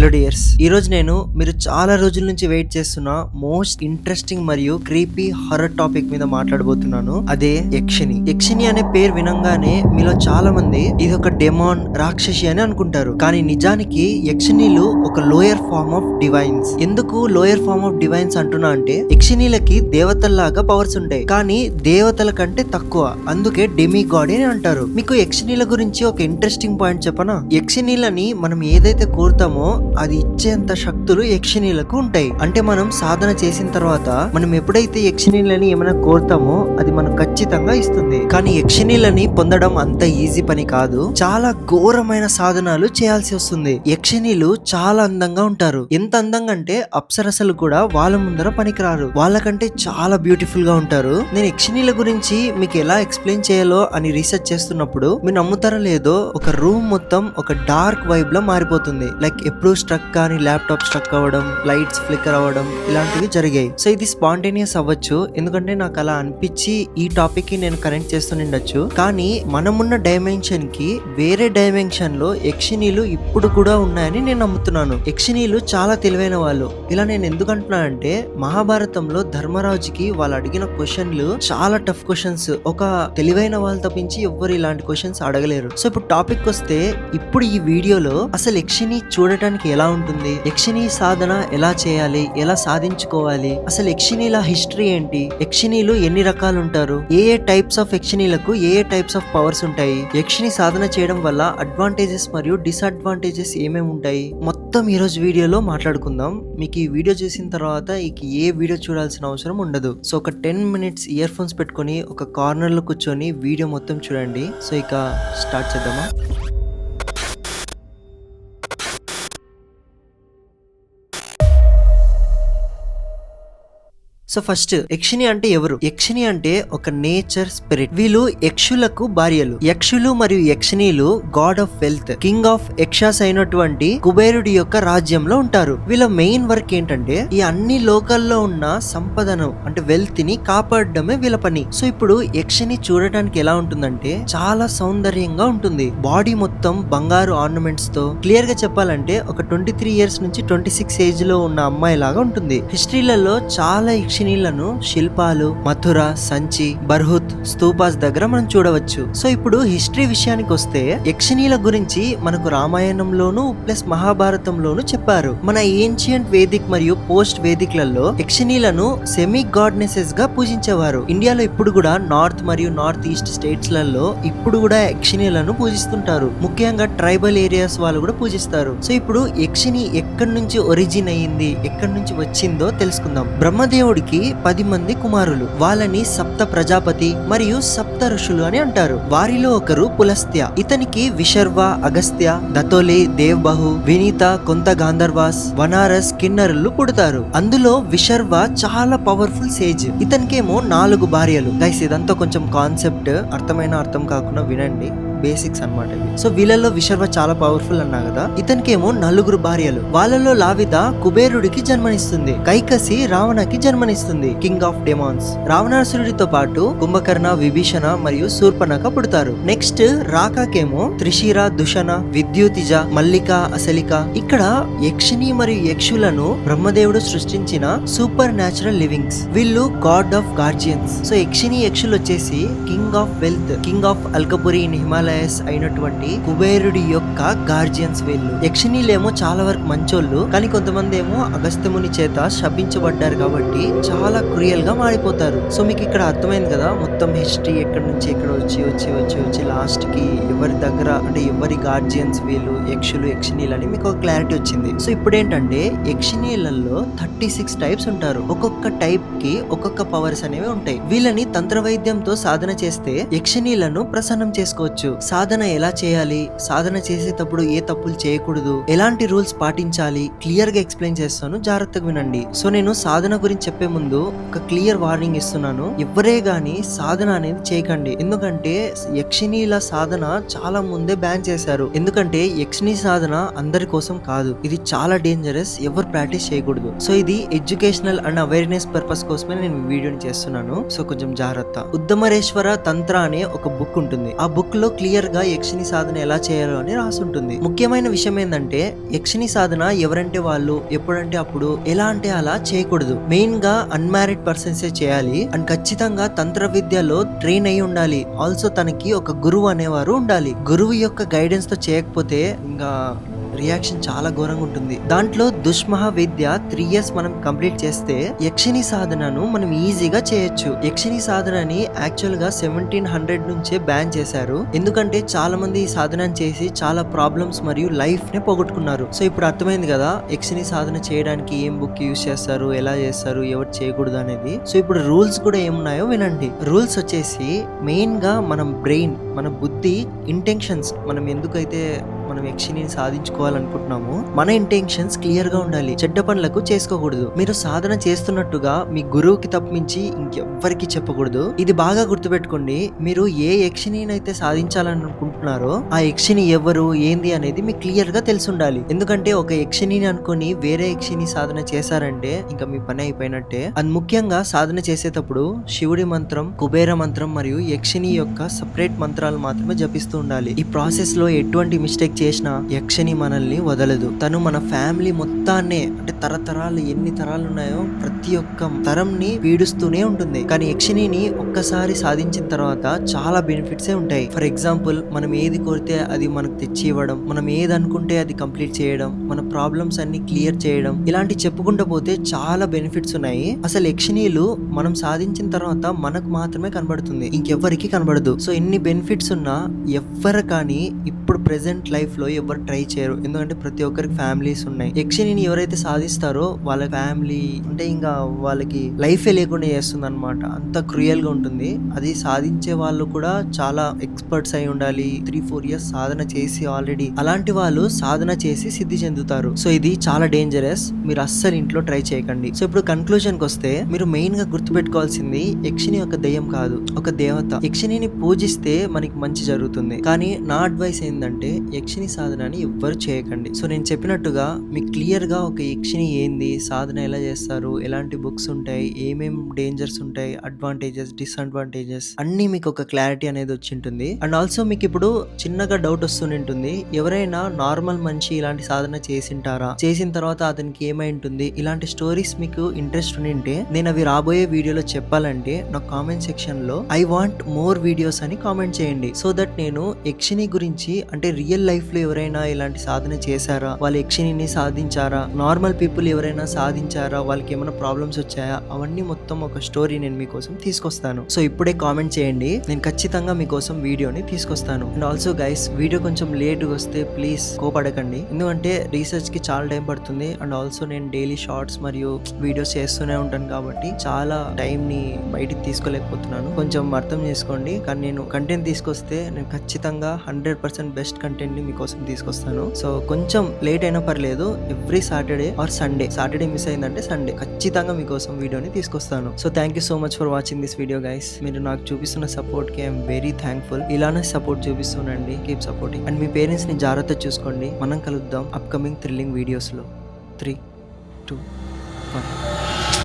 Hello dears ఈ రోజు నేను మీరు చాలా రోజుల నుంచి వెయిట్ చేస్తున్న మోస్ట్ ఇంట్రెస్టింగ్ మరియు క్రీపీ హర్రర్ టాపిక్ మీద మాట్లాడబోతున్నాను. అదే యక్షిని యక్షిని అనే పేరు వినంగానే మీలో చాలా మంది ఇది ఒక డెమాన్ రాక్షసి అని అనుకుంటారు. కానీ నిజానికి యక్షినీలు ఒక లోయర్ ఫార్మ్ ఆఫ్ డివైన్స్ ఎందుకు లోయర్ ఫార్మ్ ఆఫ్ డివైన్స్ అంటున్నా అంటే యక్షినీలకి దేవతల్లాగా పవర్స్ ఉంటాయి. కానీ దేవతల కంటే తక్కువ. అందుకే డెమి గాడ్ అని అంటారు. మీకు యక్షినీల గురించి ఒక ఇంట్రెస్టింగ్ పాయింట్ చెప్పనా? యక్షినీలని మనం ఏదైతే కోరుతామో అది ఇచ్చేంత శక్తులు యక్షిణీలకు ఉంటాయి. అంటే మనం సాధన చేసిన తర్వాత మనం ఎప్పుడైతే యక్షిణీలని ఏమైనా కోరుతామో అది మనకు ఖచ్చితంగా ఇస్తుంది. కానీ యక్షిణీలని పొందడం అంత ఈజీ పని కాదు. చాలా ఘోరమైన సాధనాలు చేయాల్సి వస్తుంది. యక్షిణీలు చాలా అందంగా ఉంటారు. ఎంత అందంగా అంటే అప్సరసలు కూడా వాళ్ళ ముందర పనికిరారు. వాళ్ళకంటే చాలా బ్యూటిఫుల్గా ఉంటారు. నేను యక్షిణీల గురించి మీకు ఎలా ఎక్స్ప్లెయిన్ చేయాలో అని రీసెర్చ్ చేస్తున్నప్పుడు మీరు నమ్ముతారో లేదో ఒక రూమ్ మొత్తం ఒక డార్క్ వైబ్లో మారిపోతుంది. లైక్ ఎప్పుడు స్ట్రక్ కానీ ల్యాప్టాప్ స్ట్రక్ అవ్వడం లైట్స్ ఫ్లిక్కర్ అవ్వడం ఇలాంటివి జరిగాయి. సో ఇది స్పాంటేనియస్ అవ్వచ్చు. ఎందుకంటే నాకు అలా అనిపించి ఈ టాపిక్కి నేను కనెక్ట్ చేస్తుండొచ్చు కానీ మనమున్న డైమెన్షన్కి వేరే డైమెన్షన్లో యక్షిణీలు ఇప్పుడు కూడా ఉన్నాయని నేను నమ్ముతున్నాను. యక్షిణీలు చాలా తెలివైన వాళ్ళు. ఇలా నేను ఎందుకు అంటున్నా అంటే మహాభారతంలో ధర్మరాజుకి వాళ్ళు అడిగిన క్వశ్చన్లు చాలా టఫ్ క్వశ్చన్స్ ఒక తెలివైన వాళ్ళు తప్పించి ఎవ్వరు ఇలాంటి క్వశ్చన్స్ అడగలేరు. సో ఇప్పుడు టాపిక్ వస్తే ఇప్పుడు ఈ వీడియోలో అసలు యక్షిని చూడటానికి ఎలా ఉంటుంది? యక్షిణీ సాధన ఎలా చేయాలి? ఎలా సాధించుకోవాలి? అసలు యక్షిణీల హిస్టరీ ఏంటి? యక్షిణీలు ఎన్ని రకాలు ఉంటారు ఏ ఏ టైప్స్ ఆఫ్ యక్షిణీలకు ఏ ఏ టైప్స్ ఆఫ్ పవర్స్ ఉంటాయి? యక్షిని సాధన చేయడం వల్ల అడ్వాంటేజెస్ మరియు డిసడ్వాంటేజెస్ ఏమేమి ఉంటాయి? మొత్తం ఈరోజు వీడియోలో మాట్లాడుకుందాం. మీకు ఈ వీడియో చూసిన తర్వాత ఇక ఏ వీడియో చూడాల్సిన అవసరం ఉండదు. సో ఒక టెన్ మినిట్స్ ఇయర్ ఫోన్స్ పెట్టుకొని ఒక కార్నర్లో కూర్చొని వీడియో మొత్తం చూడండి. సో ఇక స్టార్ట్ చేద్దామా? సో ఫస్ట్ యక్షిని అంటే ఎవరు? యక్షిని అంటే ఒక నేచర్ స్పిరిట్. వీళ్ళు యక్షులకు భార్యలు. యక్షులు మరియు యక్షినీలు god of wealth king of Yakshas అయినటువంటి కుబేరుడి యొక్క రాజ్యంలో ఉంటారు. వీళ్ళ మెయిన్ వర్క్ ఏంటంటే ఈ అన్ని లోకల్లో ఉన్న సంపదను అంటే వెల్త్ని కాపాడడమే వీళ్ళ పని. సో ఇప్పుడు యక్షిని చూడటానికి ఎలా ఉంటుందంటే చాలా సౌందర్యంగా ఉంటుంది. బాడీ మొత్తం బంగారు ఆర్నమెంట్స్తో. క్లియర్గా చెప్పాలంటే ఒక ట్వంటీ త్రీ ఇయర్స్ నుంచి ట్వంటీ సిక్స్ ఏజ్లో ఉన్న అమ్మాయి లాగా ఉంటుంది హిస్టరీలలో చాలా యక్షినీలను శిల్పాలు మథుర సంచి బర్హుత్ స్తూపాస్ దగ్గర మనం చూడవచ్చు. సో ఇప్పుడు హిస్టరీ విషయానికి వస్తే యక్షిణీల గురించి మనకు రామాయణంలోను ప్లస్ మహాభారతంలోను చెప్పారు. మన ఏన్షియంట్ వేదిక్ మరియు పోస్ట్ వేదిక్లలో యక్షిణీలను సెమీ గాడ్నెసెస్గా పూజించేవారు. ఇండియాలో ఇప్పుడు కూడా నార్త్ మరియు నార్త్ ఈస్ట్ స్టేట్స్లలో ఇప్పుడు కూడా యక్షిణీలను పూజిస్తుంటారు. ముఖ్యంగా ట్రైబల్ ఏరియాస్ వాళ్ళు కూడా పూజిస్తారు. సో ఇప్పుడు యక్షిని ఎక్కడి నుంచి ఒరిజిన్ అయ్యింది ఎక్కడి నుంచి వచ్చిందో తెలుసుకుందాం. బ్రహ్మదేవుడికి పది మంది కుమారులు. వాళ్ళని సప్త ప్రజాపతి మరియు సప్త ఋషులు అని అంటారు. వారిలో ఒకరు పులస్త్య ఇతనికి విశర్వ అగస్త్య దతోలి దేవ్బహు వినీత కొంత గాంధర్వాస్ వనారస్ కిన్నరులు పుడతారు. అందులో విశర్వ చాలా పవర్ఫుల్ సేజ్ ఇతనికేమో నాలుగు భార్యలు. గైస్ ఇదంతా కొంచెం కాన్సెప్ట్ అర్థమైన అర్థం కాకుండా వినండి. బేసిక్స్ అన్నమాట ఇవి. సో వీళ్ళల్లో విశర్వ చాలా పవర్ఫుల్ అన్నా కదా? ఇతనికేమో నలుగురు భార్యలు. వాళ్ళలో లావిద కుబేరుడికి జన్మనిస్తుంది. కైకసి రావణకి జన్మనిస్తుంది. కింగ్ ఆఫ్ డెమాన్స్ రావణాసురుడితో పాటు కుంభకర్ణ విభీషణ మరియు శూర్పణక పుడతారు. నెక్స్ట్ రాకాకేమో త్రిశిర దుషణ విద్యుతిజ మల్లిక అసలిక. ఇక్కడ యక్షిని మరియు యక్షులను బ్రహ్మదేవుడు సృష్టించిన సూపర్ న్యాచురల్ లివింగ్స్ వీళ్ళు god of guardians so Yakshini యక్షులు వచ్చేసి king of wealth king of Alkapuri in Himalayas అయినటువంటి కుబేరుడి యొక్క గార్జియన్స్ వీళ్ళు. యక్షిణీలేమో చాలా వరకు మంచోళ్ళు కానీ కొంతమంది ఏమో అగస్త్యముని చేత శపించబడ్డారు కాబట్టి చాలా క్రియల్గా మారిపోతారు. సో మీకు ఇక్కడ అర్థమైంది కదా మొత్తం హిస్టరీ ఎక్కడి నుంచి ఎక్కడ వచ్చి వచ్చి వచ్చి వచ్చి లాస్ట్కి ఎవరి దగ్గర అంటే ఎవరి గార్జియన్స్ వీళ్ళు యక్షులు యక్షినీలు అని మీకు ఒక క్లారిటీ వచ్చింది. సో ఇప్పుడు ఏంటంటే యక్షినీలలో థర్టీ సిక్స్ టైప్స్ ఉంటారు. ఒక్కొక్క టైప్కి ఒక్కొక్క పవర్స్ అనేవి ఉంటాయి. వీళ్ళని తంత్ర వైద్యంతో సాధన చేస్తే యక్షినీలను ప్రసన్నం చేసుకోవచ్చు. సాధన ఎలా చేయాలి? సాధన చేసేటప్పుడు ఏ తప్పులు చేయకూడదు? ఎలాంటి రూల్స్ పాటించాలి? క్లియర్గా ఎక్స్ప్లెయిన్ చేస్తాను. జాగ్రత్తగా వినండి. సో నేను సాధన గురించి చెప్పే ముందు ఒక క్లియర్ వార్నింగ్ ఇస్తున్నాను. ఎవరే గాని సాధన సాధన అనేది చేయకండి. ఎందుకంటే యక్షిణీల సాధన చాలా ముందే బ్యాన్ చేశారు. ఎందుకంటే యక్షిణీ సాధన అందరి కోసం కాదు. ఇది చాలా డేంజరస్ ఎవరు ప్రాక్టీస్ చేయకూడదు. సో ఇది ఎడ్యుకేషనల్ అండ్ అవేర్నెస్ పర్పస్ కోసమే నేను వీడియోని చేస్తున్నాను. సో కొంచెం జాగ్రత్త. ఉద్దమరేశ్వర తంత్ర అనే ఒక బుక్ ఉంటుంది. ఆ బుక్లో క్లియర్గా యక్షిణి సాధన ఎలా చేయాలో అని రాసి ఉంటుంది ముఖ్యమైన విషయం ఏంటంటే యక్షిణి సాధన ఎవరంటే వాళ్ళు ఎప్పుడంటే అప్పుడు ఎలా అంటే అలా చేయకూడదు. మెయిన్గా అన్మ్యారీడ్ పర్సన్స్ చేయాలి. అండ్ ఖచ్చితంగా తంత్ర విద్య విద్యలో ట్రైన్ అయి ఉండాలి. ఆల్సో తనకి ఒక గురువు అనేవారు ఉండాలి. గురువు యొక్క గైడెన్స్తో చేయకపోతే ఇంకా రియాక్షన్ చాలా ఘోరంగా ఉంటుంది. దాంట్లో దుష్మహ విద్య త్రీ ఇయర్స్ మనం కంప్లీట్ చేస్తే యక్షిణి సాధనను మనం ఈజీగా చేయొచ్చు. యక్షిణి సాధనని యాక్చువల్గా సెవెంటీన్ హండ్రెడ్ నుంచే బ్యాన్ చేశారు. ఎందుకంటే చాలా మంది ఈ సాధనని చేసి చాలా ప్రాబ్లమ్స్ మరియు లైఫ్ని పోగొట్టుకున్నారు. సో ఇప్పుడు అర్థమైంది కదా యక్షిణి సాధన చేయడానికి ఏం బుక్ యూస్ చేస్తారు ఎలా చేస్తారు ఎవరు చేయకూడదు అనేది. సో ఇప్పుడు రూల్స్ కూడా ఏమున్నాయో వినండి. రూల్స్ వచ్చేసి మెయిన్గా మనం బ్రెయిన్ మన బుద్ధి ఇంటెన్షన్స్ మనం ఎందుకైతే మనం యక్షిని సాధించుకోవాలనుకుంటున్నాము మన ఇంటెన్షన్స్ క్లియర్గా ఉండాలి. చెడ్డ పనులకు చేసుకోకూడదు. మీరు సాధన చేస్తున్నట్టుగా మీ గురువుకి తప్పించి ఇంకెవ్వరికి చెప్పకూడదు. ఇది బాగా గుర్తుపెట్టుకోండి. మీరు ఏ యక్షిని అయితే ఆ యక్షిని ఎవరు ఏంది అనేది మీకు క్లియర్గా తెలిసి ఉండాలి ఎందుకంటే ఒక యక్షిని అనుకుని వేరే యక్షిని సాధన చేశారంటే ఇంకా మీ పని అయిపోయినట్టే. అది ముఖ్యంగా సాధన చేసేటప్పుడు శివుడి మంత్రం కుబేర మంత్రం మరియు యక్షిని యొక్క సపరేట్ మంత్రాలు మాత్రమే జపిస్తూ ఉండాలి. ఈ ప్రాసెస్లో ఎటువంటి మిస్టేక్ చేసినా యక్షని మనల్ని వదలదు. తను మన ఫ్యామిలీ మొత్తాన్నే అంటే తరతరాలు ఎన్ని తరాలు ఉన్నాయో ప్రతి ఒక్క తరంని పీడిస్తూనే ఉంటుంది. కానీ యక్షినిని ఒక్కసారి సాధించిన తర్వాత చాలా బెనిఫిట్సే ఉంటాయి. ఫర్ ఎగ్జాంపుల్ మనం ఏది కోరితే అది మనకు తెచ్చి ఇవ్వడం మనం ఏది అనుకుంటే అది కంప్లీట్ చేయడం మన ప్రాబ్లమ్స్ అన్ని క్లియర్ చేయడం ఇలాంటి చెప్పుకుంటూ పోతే చాలా బెనిఫిట్స్ ఉన్నాయి. అసలు యక్షిణీలు మనం సాధించిన తర్వాత మనకు మాత్రమే కనబడుతుంది. ఇంకెవ్వరికి కనబడదు. సో ఎన్ని బెనిఫిట్స్ ఉన్నా ఎవ్వరు కానీ ఇప్పుడు ప్రెసెంట్ లైఫ్లో ఎవరు ట్రై చేయరు. ఎందుకంటే ప్రతి ఒక్కరికి ఫ్యామిలీస్ ఉన్నాయి. యక్షిని ఎవరైతే సాధిస్తారో వాళ్ళ ఫ్యామిలీ అంటే ఇంకా వాళ్ళకి లైఫే లేకుండా చేస్తుంది అనమాట అంత క్రూయల్గా ఉంటుంది. అది సాధించే వాళ్ళు కూడా చాలా ఎక్స్పర్ట్స్ అయి ఉండాలి. త్రీ ఫోర్ ఇయర్స్ సాధన చేసి ఆల్రెడీ అలాంటి వాళ్ళు సాధన చేసి సిద్ధి చెందుతారు. సో ఇది చాలా డేంజరస్ మీరు అస్సలు ఇంట్లో ట్రై చేయకండి. సో ఇప్పుడు కన్క్లూజన్కి వస్తే మీరు మెయిన్గా గుర్తుపెట్టుకోవాల్సింది యక్షిని ఒక దెయ్యం కాదు. ఒక దేవత. యక్షిని పూజిస్తే మనకి మంచి జరుగుతుంది. కానీ నా అడ్వైస్ ఏంటంటే యక్షిని సాధనని ఎవ్వరు చేయకండి. సో నేను చెప్పినట్టుగా మీకు క్లియర్గా ఒక యక్షిని ఏంది సాధన ఎలా చేస్తారు ఎలాంటి బుక్స్ ఉంటాయి ఏమేం డేంజర్స్ ఉంటాయి అడ్వాంటేజెస్ డిసడ్వాంటేజెస్ అన్ని మీకు ఒక క్లారిటీ అనేది వచ్చి ఉంటుంది. అండ్ ఆల్సో మీకు ఇప్పుడు చిన్నగా డౌట్ వస్తుంటుంది ఎవరైనా నార్మల్ మనిషి ఇలాంటి సాధన చేసింటారా? చేసిన తర్వాత అతనికి ఏమై ఉంటుంది? ఇలాంటి స్టోరీస్ మీకు ఇంట్రెస్ట్ ఉంటే నేను అవి రాబోయే వీడియోలో చెప్పాలంటే నా కామెంట్ సెక్షన్లో ఐ వాంట్ మోర్ వీడియోస్ అని కామెంట్ చేయండి. సో దట్ నేను యక్షిని గురించి అంటే రియల్ లైఫ్లో ఎవరైనా ఇలాంటి సాధన చేశారా? వాళ్ళు యక్షిని సాధించారా? నార్మల్ పీపుల్ ఎవరైనా సాధించారా? వాళ్ళకి ఏమైనా ప్రాబ్లమ్స్ వచ్చాయా? అవన్నీ మొత్తం ఒక స్టోరీ నేను మీకోసం తీసుకొస్తాను. సో ఇప్పుడే కామెంట్ చేయండి. నేను ఖచ్చితంగా మీకోసం వీడియోని తీసుకొస్తాను. అండ్ ఆల్సో గైస్ వీడియో కొంచెం లేట్ వస్తే ప్లీజ్ కోపడకండి. ఎందుకంటే రీసెర్చ్కి చాలా టైం పడుతుంది. అండ్ ఆల్సో నేను డైలీ షార్ట్స్ మరియు వీడియోస్ చేస్తూనే ఉంటాను కాబట్టి చాలా టైం ని బయటికి తీసుకోలేకపోతున్నాను. కొంచెం అర్థం చేసుకోండి. కానీ నేను కంటెంట్ తీసుకొస్తే నేను ఖచ్చితంగా హండ్రెడ్ పర్సెంట్ బెస్ట్ కంటెంట్ని మీకోసం తీసుకొస్తాను. సో కొంచెం లేట్ అయినా పర్లేదు every Saturday or Sunday Saturday miss అయిందంటే సండే ఖచ్చితంగా మీకోసం వీడియోని తీసుకొస్తాను. So thank you so much for watching this video guys మీరు నాకు చూపిస్తున్న సపోర్ట్కి ఐఎమ్ వెరీ థ్యాంక్ఫుల్ ఇలానే సపోర్ట్ చూపిస్తుండండి. కీప్ సపోర్టింగ్ అండ్ మీ పేరెంట్స్ని జాగ్రత్త చూసుకోండి. మనం కలుద్దాం అప్కమింగ్ థ్రిల్లింగ్ వీడియోస్లో. Three two one